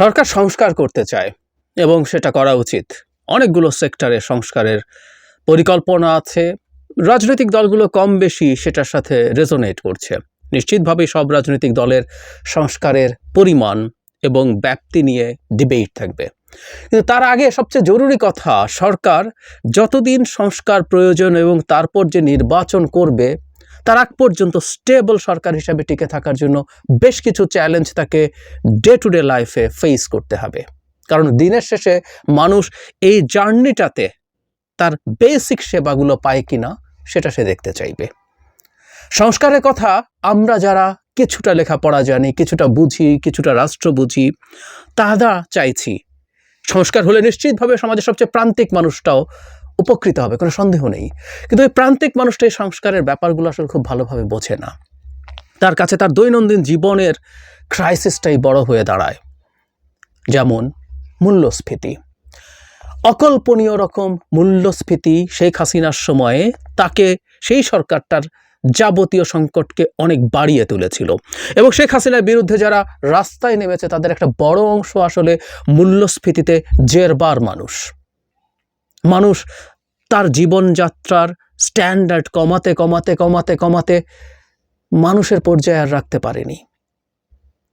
সরকার সংস্কার করতে চায় এবং সেটা করা উচিত। অনেকগুলো সেক্টরে সংস্কারের পরিকল্পনা আছে। রাজনৈতিক দলগুলো কম বেশি সেটার সাথে রেজোনেট করছে। নিশ্চিতভাবেই সব রাজনৈতিক দলের সংস্কারের পরিমাণ এবং ব্যাপ্তি নিয়ে ডিবেট থাকবে। কিন্তু তার আগে সবচেয়ে জরুরি কথা, সরকার যতদিন সংস্কার প্রয়োজন এবং তারপর যে নির্বাচন করবে তার আগ পর্যন্ত স্টেবল সরকার হিসাবে টিকে থাকার জন্য বেশ কিছু চ্যালেঞ্জ তাকে ডে টু ডে লাইফে ফেস করতে হবে। কারণ দিনের শেষে মানুষ এই জার্নিটাতে তার বেসিক সেবাগুলো পায় কিনা সেটা সে দেখতে চাইবে। সংস্কারের কথা আমরা যারা কিছুটা লেখাপড়া জানি, কিছুটা বুঝি, কিছুটা রাষ্ট্র বুঝি, তারা চাইছি সংস্কার হলে নিশ্চিতভাবে সমাজের সবচেয়ে প্রান্তিক মানুষটাও উপকৃত হবে, কোনো সন্দেহ নেই। কিন্তু এই প্রান্তিক মানুষটা এই সংস্কারের ব্যাপারগুলো আসলে খুব ভালোভাবে বোঝে না। তার কাছে তার দৈনন্দিন জীবনের ক্রাইসিসটাই বড় হয়ে দাঁড়ায়। যেমন মূল্যস্ফীতি। অকল্পনীয় রকম মূল্যস্ফীতি শেখ হাসিনার সময়ে তাকে সেই সরকারটার যাবতীয় সংকটকে অনেক বাড়িয়ে তুলেছিল। এবং শেখ হাসিনার বিরুদ্ধে যারা রাস্তায় নেমেছে, তাদের একটা বড় অংশ আসলে মূল্যস্ফীতিতে জেরবার মানুষ। মানুষ তার জীবনযাত্রার স্ট্যান্ডার্ড কমাতে কমাতে কমাতে কমাতে মানুষের পর্যায়ে আর রাখতে পারেনি।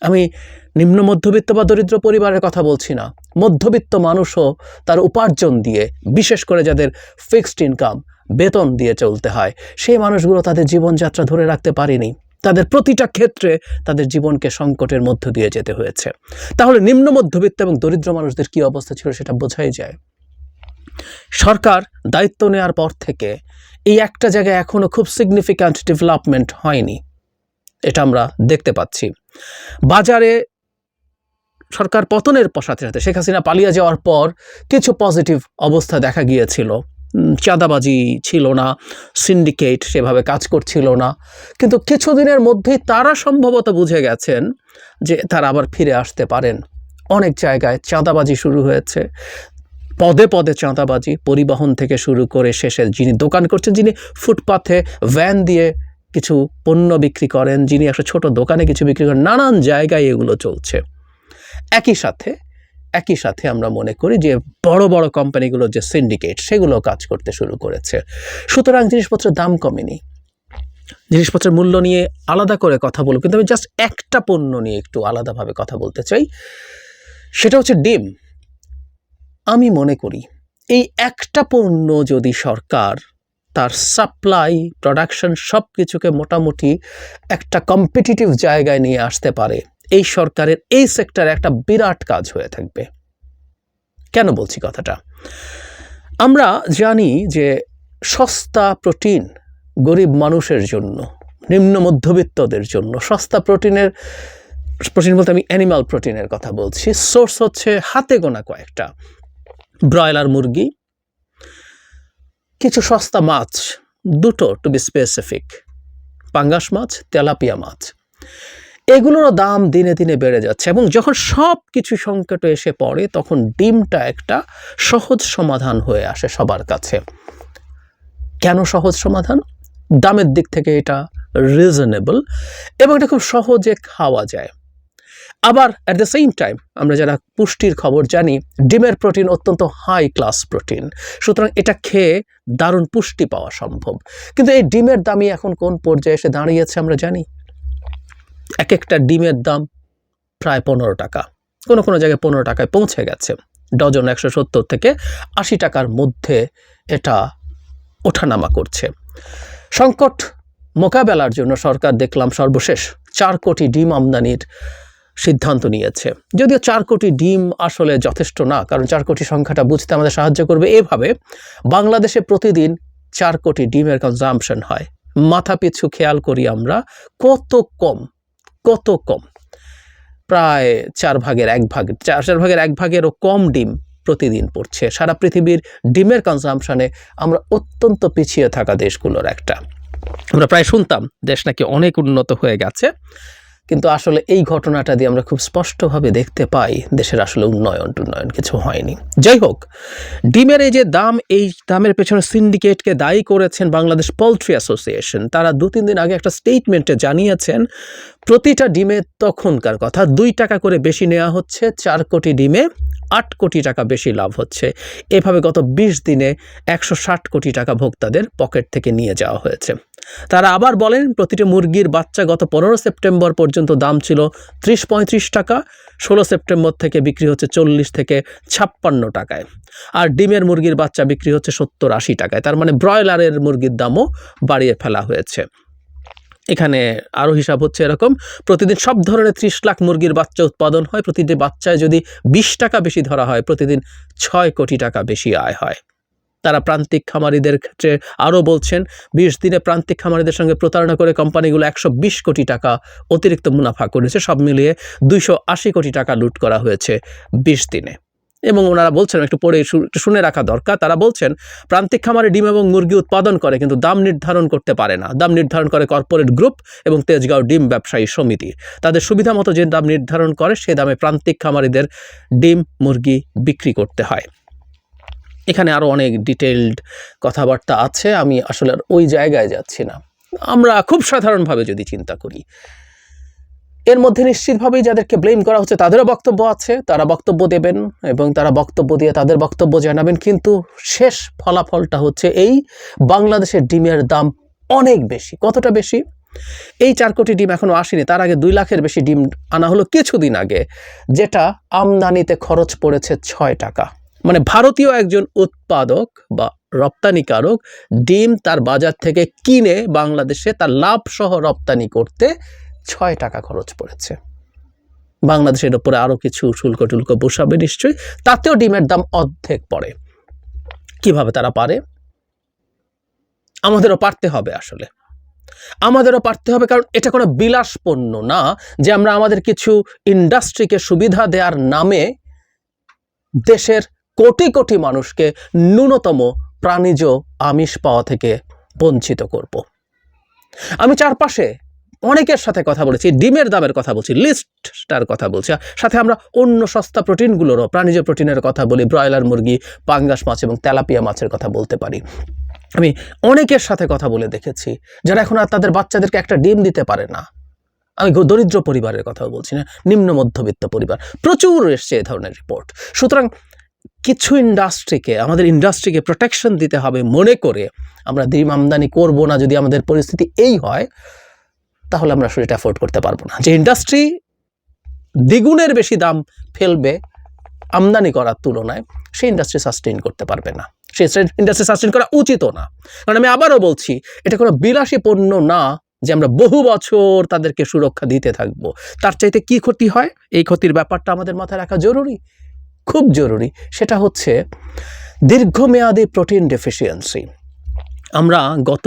আমি নিম্ন মধ্যবিত্ত বা দরিদ্র পরিবারের কথা বলছি না। মধ্যবিত্ত মানুষও তার উপার্জন দিয়ে, বিশেষ করে যাদের ফিক্সড ইনকাম বেতন দিয়ে চলতে হয়, সেই মানুষগুলো তাদের জীবনযাত্রা ধরে রাখতে পারেনি। তাদের প্রতিটা ক্ষেত্রে তাদের জীবনকে সংকটের মধ্য দিয়ে যেতে হয়েছে। তাহলে নিম্ন মধ্যবিত্ত এবং দরিদ্র মানুষদের কী অবস্থা ছিল সেটা বোঝাই যায়। সরকার দায়িত্ব নেওয়ার পর থেকে এই একটা জায়গায় এখনও খুব সিগনিফিক্যান্ট ডেভেলপমেন্ট হয়নি। এটা আমরা দেখতে পাচ্ছি। বাজারে সরকার পতনের সাথে সাথে শেখ হাসিনা পালিয়ে যাওয়ার পর কিছু পজিটিভ অবস্থা দেখা গিয়েছিল। চাঁদাবাজি ছিল না সিন্ডিকেট সেভাবে কাজ করছিল না। কিন্তু কিছুদিনের মধ্যেই তারা সম্ভবত বুঝে গেছেন যে তারা আবার ফিরে আসতে পারেন। অনেক জায়গায় চাঁদাবাজি শুরু হয়েছে। পদে পদে চাঁদাবাজি পরিবহন থেকে শুরু করে শেষে যিনি দোকান করছেন, যিনি ফুটপাথে ভ্যান দিয়ে কিছু পণ্য বিক্রি করেন, যিনি একটা ছোট দোকানে কিছু বিক্রি করেন, নানান জায়গায় এগুলো চলছে। একই সাথে একই সাথে আমরা মনে করি যে বড় বড় কোম্পানিগুলোর যে সিন্ডিকেট সেগুলো কাজ করতে শুরু করেছে। সুতরাং জিনিসপত্রের দাম কমেনি। জিনিসপত্রের মূল্য নিয়ে আলাদা করে কথা বলব কিন্তু আমি জাস্ট একটা পণ্য নিয়ে একটু আলাদাভাবে কথা বলতে চাই। সেটা হচ্ছে ডিম। আমি মনে করি, এই একটা পণ্য যদি সরকার তার সাপ্লাই প্রোডাকশন সব কিছুকে মোটামুটি একটা কম্পিটিটিভ জায়গায় নিয়ে আসতে পারে, এই সরকারের এই সেক্টরে একটা বিরাট কাজ হয়ে থাকবে। কেন বলছি কথাটা? আমরা জানি যে সস্তা প্রোটিন গরিব মানুষের জন্য, নিম্ন মধ্যবিত্তদের জন্য, সস্তা প্রোটিনের প্রোটিন বলতে আমি অ্যানিমাল প্রোটিনের কথা বলছি সোর্স হচ্ছে হাতে গোনা কয়েকটা। ব্রয়লার মুরগি, কিছু সস্তা মাছ, দুটো টু বি স্পেসিফিক পাঙ্গাস মাছ, তেলাপিয়া মাছ। এগুলোরও দাম দিনে দিনে বেড়ে যাচ্ছে এবং যখন সব কিছু সংকটে এসে পড়ে, তখন ডিমটা একটা সহজ সমাধান হয়ে আসে সবার কাছে। কেন সহজ সমাধান? দামের দিক থেকে এটা রিজনেবল এবং এটা খুব সহজে খাওয়া যায়। আবার অ্যাট দ্য সেম টাইম আমরা যারা পুষ্টির খবর জানি, ডিমের প্রোটিন অত্যন্ত হাই ক্লাস প্রোটিন সুতরাং এটা খেয়ে দারুণ পুষ্টি পাওয়া সম্ভব। কিন্তু এই ডিমের দামই এখন কোন পর্যায়ে এসে দাঁড়িয়েছে আমরা জানি? এক একটা ডিমের দাম প্রায় পনেরো টাকা। কোনো কোনো জায়গায় পনেরো টাকায় পৌঁছে গেছে। ডজন একশো সত্তর থেকে আশি টাকার মধ্যে এটা ওঠানামা করছে। সংকট মোকাবেলার জন্য সরকার দেখলাম সর্বশেষ চার কোটি ডিম আমদানির সিদ্ধান্ত নিয়েছে। যদিও চার কোটি ডিম আসলে যথেষ্ট না, কারণ চার কোটি সংখ্যাটা বুঝতে আমাদের সাহায্য করবে এভাবে, বাংলাদেশে প্রতিদিন চার কোটি ডিমের কনজাম্পশন হয়। মাথা পিছু খেয়াল করি আমরা, কত কম কত কম, প্রায় চার ভাগের এক ভাগ, চার চার ভাগের এক ভাগেরও কম ডিম প্রতিদিন পড়ছে। সারা পৃথিবীর ডিমের কনজাম্পশনে আমরা অত্যন্ত পিছিয়ে থাকা দেশগুলোর একটা। আমরা প্রায় শুনতাম দেশ নাকি অনেক উন্নত হয়ে গেছে। কিন্তু আসলে এই ঘটনাটা দিয়ে আমরা খুব স্পষ্টভাবে দেখতে পাই দেশের আসলে উন্নয়ন টুন্নয়ন কিছু হয়নি। যাই হোক, ডিমের এই যে দাম, এই দামের পেছনে সিন্ডিকেটকে দায়ী করেছেন বাংলাদেশ পোলট্রি অ্যাসোসিয়েশন। তারা দু তিন দিন আগে একটা স্টেটমেন্টে জানিয়েছেন, প্রতিটা ডিমে তখনকার কথা, দুই টাকা করে বেশি নেওয়া হচ্ছে, চার কোটি ডিমে আট কোটি টাকা বেশি লাভ হচ্ছে। এভাবে গত বিশ দিনে একশো ষাট কোটি টাকা ভোক্তাদের পকেট থেকে নিয়ে যাওয়া হয়েছে। তারা আবার বলেন, প্রতিটি মুরগির বাচ্চা গত পনেরো সেপ্টেম্বর পর্যন্ত দাম ছিল ত্রিশ পঁয়ত্রিশ টাকা, ষোলো সেপ্টেম্বর থেকে বিক্রি হচ্ছে চল্লিশ থেকে ছাপ্পান্ন টাকায়। আর ডিমের মুরগির বাচ্চা বিক্রি হচ্ছে সত্তর আশি টাকায়। তার মানে ব্রয়লারের মুরগির দামও বাড়িয়ে ফেলা হয়েছে। এখানে আরও হিসাব হচ্ছে এরকম, প্রতিদিন সব ধরনের ত্রিশ লাখ মুরগির বাচ্চা উৎপাদন হয়। প্রতিটি বাচ্চায় যদি বিশ টাকা বেশি ধরা হয়, প্রতিদিন ছয় কোটি টাকা বেশি আয় হয়। তারা প্রান্তিক খামারিদের ক্ষেত্রে আরও বলছেন, বিশ দিনে প্রান্তিক খামারিদের সঙ্গে প্রতারণা করে কোম্পানিগুলো একশো বিশ কোটি টাকা অতিরিক্ত মুনাফা করেছে। সব মিলিয়ে দুইশো আশি কোটি টাকা লুট করা হয়েছে বিশ দিনে। এবং ওনারা বলছেন, একটু পরে শুনে রাখা দরকার, তারা বলছেন, প্রান্তিক খামারে ডিম এবং মুরগি উৎপাদন করে কিন্তু দাম নির্ধারণ করতে পারে না। দাম নির্ধারণ করে কর্পোরেট গ্রুপ এবং তেজগাঁও ডিম ব্যবসায়ী সমিতি। তাদের সুবিধা মতো যে দাম নির্ধারণ করে, সে দামে প্রান্তিক খামারিদের ডিম, মুরগি বিক্রি করতে হয়। এখানে আরও অনেক ডিটেলড কথাবার্তা আছে, আমি আসলে আর ওই জায়গায় যাচ্ছি না। আমরা খুব সাধারণভাবে যদি চিন্তা করি, এর মধ্যে নিশ্চিতভাবেই যাদেরকে ব্লেম করা হচ্ছে তাদেরও বক্তব্য আছে, তারা বক্তব্য দেবেন এবং তারা বক্তব্য দিয়ে তাদের বক্তব্য জানাবেন, কিন্তু শেষ ফলাফলটা হচ্ছে এই, বাংলাদেশের ডিমের দাম অনেক বেশি। কতটা বেশি? এই চার কোটি ডিম এখনও আসেনি, তার আগে দুই লাখের বেশি ডিম আনা হলো কিছুদিন আগে, যেটা আমদানিতে খরচ পড়েছে ছয় টাকা। মানে ভারতীয় একজন উৎপাদক বা রপ্তানিকারক ডিম তার বাজার থেকে কিনে বাংলাদেশে তার লাভ সহ রপ্তানি করতে ছয় টাকা খরচ পড়েছে। বাংলাদেশের ওপরে আরও কিছু শুল্ক টুল্ক বসাবে নিশ্চয়ই, তাতেও ডিমের দাম অর্ধেক পড়ে। কীভাবে তারা পারে? আমাদেরও পারতে হবে আসলে। আমাদেরও পারতে হবে কারণ এটা কোনো বিলাস পণ্য না যে আমরা আমাদের কিছু ইন্ডাস্ট্রিকে সুবিধা দেওয়ার নামে দেশের কোটি কোটি মানুষকে ন্যূনতম প্রাণীজ আমিষ পাওয়া থেকে বঞ্চিত করব। আমি চারপাশে অনেকের সাথে কথা বলেছি, ডিমের দামের কথা বলছি, লিস্টটার কথা বলছি সাথে আমরা অন্য সস্তা প্রোটিনগুলোরও, প্রাণীজ প্রোটিনের কথা বলি, ব্রয়লার মুরগি, পাঙ্গাস মাছ এবং তেলাপিয়া মাছের কথা বলতে পারি। আমি অনেকের সাথে কথা বলে দেখেছি, যারা এখন আর তাদের বাচ্চাদেরকে একটা ডিম দিতে পারে না। আমি দরিদ্র পরিবারের কথাও বলছি না, নিম্ন মধ্যবিত্ত পরিবার, প্রচুর এসছে এ ধরনের রিপোর্ট। সুতরাং কিছু ইন্ডাস্ট্রিকে আমাদের ইন্ডাস্ট্রিকে প্রোটেকশন দিতে হবে মনে করে আমরা ডিম আমদানি করব না যদি আমাদের পরিস্থিতি এই হয়, তাহলে আমরা আসলে এটা অ্যাফোর্ড করতে পারব না। যে ইন্ডাস্ট্রি দ্বিগুণের বেশি দাম ফেলবে আমদানি করার তুলনায়, সেই ইন্ডাস্ট্রি সাস্টেইন করতে পারবে না। সেই ইন্ডাস্ট্রি সাস্টেইন করা উচিতও না। কারণ আমি আবারও বলছি, এটা কোনো বিলাসী পণ্য না যে আমরা বহু বছর তাদেরকে সুরক্ষা দিতে থাকব। তার চাইতে কি ক্ষতি হয়? এই ক্ষতির ব্যাপারটা আমাদের মাথায় রাখা জরুরি। খুব জরুরি, সেটা হচ্ছে দীর্ঘমেয়াদী প্রোটিন ডেফিসিয়েন্সি। আমরা গত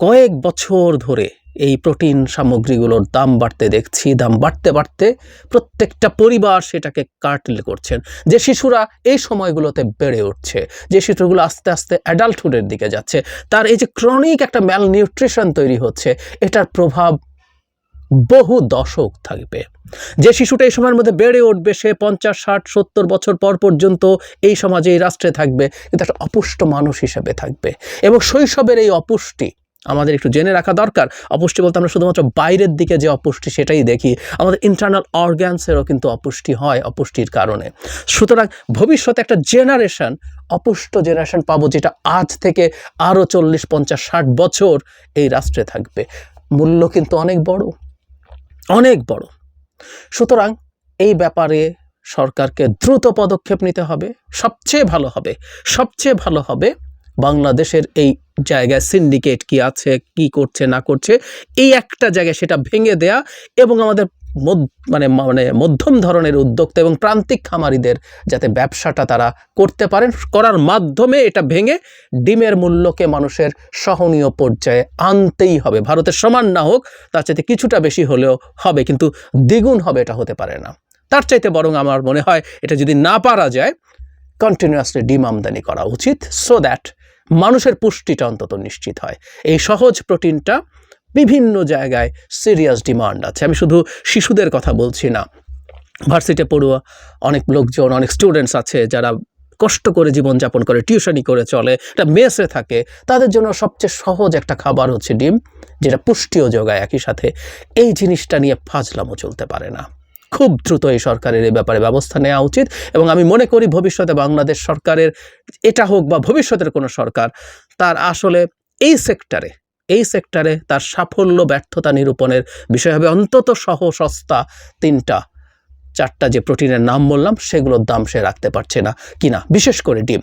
কয়েক বছর ধরে এই প্রোটিন সামগ্রীগুলোর দাম বাড়তে দেখছি, দাম বাড়তে বাড়তে প্রত্যেকটা পরিবার সেটাকে কাটল করছেন। যে শিশুরা এই সময়গুলোতে বেড়ে উঠছে, যে শিশুগুলো আস্তে আস্তে অ্যাডাল্টহুডের দিকে যাচ্ছে, তার এই যে ক্রনিক একটা ম্যাল নিউট্রিশন তৈরি হচ্ছে, এটার প্রভাব বহু দশক থাকবে। যে শিশুটা এই সময়ের মধ্যে বেড়ে উঠবে, সে পঞ্চাশ, ষাট, সত্তর বছর পর পর্যন্ত এই সমাজে এই রাষ্ট্রে থাকবে কিন্তু একটা অপুষ্ট মানুষ হিসেবে থাকবে। এবং শৈশবের এই অপুষ্টি আমাদের একটু জেনে রাখা দরকার। অপুষ্টি বলতে আমরা শুধুমাত্র বাইরের দিকে যে অপুষ্টি সেটাই দেখি, আমাদের ইন্টারনাল অর্গ্যানসেরও কিন্তু অপুষ্টি হয় অপুষ্টির কারণে। সুতরাং ভবিষ্যতে একটা জেনারেশন অপুষ্ট জেনারেশন পাবো যেটা আজ থেকে আরও চল্লিশ, পঞ্চাশ, ষাট বছর এই রাষ্ট্রে থাকবে। মূল্য কিন্তু অনেক বড়। অনেক বড়। সুতরাং এই ব্যাপারে সরকারকে দ্রুত পদক্ষেপ নিতে হবে। সবচেয়ে ভালো হবে, সবচেয়ে ভালো হবে বাংলাদেশের এই জায়গায় সিন্ডিকেট কি আছে, কি করছে, না করছে, এই একটা জায়গায় সেটা ভেঙে দেয়া এবং আমাদের মানে মানে মধ্যম ধরনের উদ্যোক্তা এবং প্রান্তিক খামারিদের যাতে ব্যবসাটা তারা করতে পারেন, করার মাধ্যমে এটা ভেঙে ডিমের মূল্যকে মানুষের সহনীয় পর্যায়ে আনতেই হবে। ভারতের সমান না হোক, তার চাইতে কিছুটা বেশি হলেও হবে, কিন্তু দ্বিগুণ হবে এটা হতে পারে না। তার চাইতে বরং আমার মনে হয় এটা যদি না পারা যায় কন্টিনিউয়াসলি ডিম আমদানি করা উচিত সো দ্যাট মানুষের পুষ্টিটা অন্তত নিশ্চিত হয়। এই সহজ প্রোটিনটা বিভিন্ন জায়গায় সিরিয়াস ডিমান্ড আছে। আমি শুধু শিশুদের কথা বলছি না। ভার্সিটি পড়ুয়া, অনেক লোকজন, অনেক স্টুডেন্টস আছে যারা কষ্ট করে জীবনযাপন করে টিউশনি করে চলে, একটা মেসে থাকে। তাদের জন্য সবচেয়ে সহজ একটা খাবার হচ্ছে ডিম, যেটা পুষ্টিও যোগায় একই সাথে। এই জিনিসটা নিয়ে ফাজলামও চলতে পারে না। খুব দ্রুত এই সরকারের এই ব্যাপারে ব্যবস্থা নেওয়া উচিত এবং আমি মনে করি ভবিষ্যতে বাংলাদেশ সরকারের, এটা হোক বা ভবিষ্যতের কোনো সরকার, তার আসলে এই সেক্টরে এই সেক্টরে তার সাফল্য, ব্যর্থতা নিরূপণের বিষয় হবে অন্তত সহ সস্তা তিনটা। চারটা যে প্রোটিনের নাম বললাম, সেগুলোর দাম সে রাখতে পারছে না। কিনা? বিশেষ করে ডিম।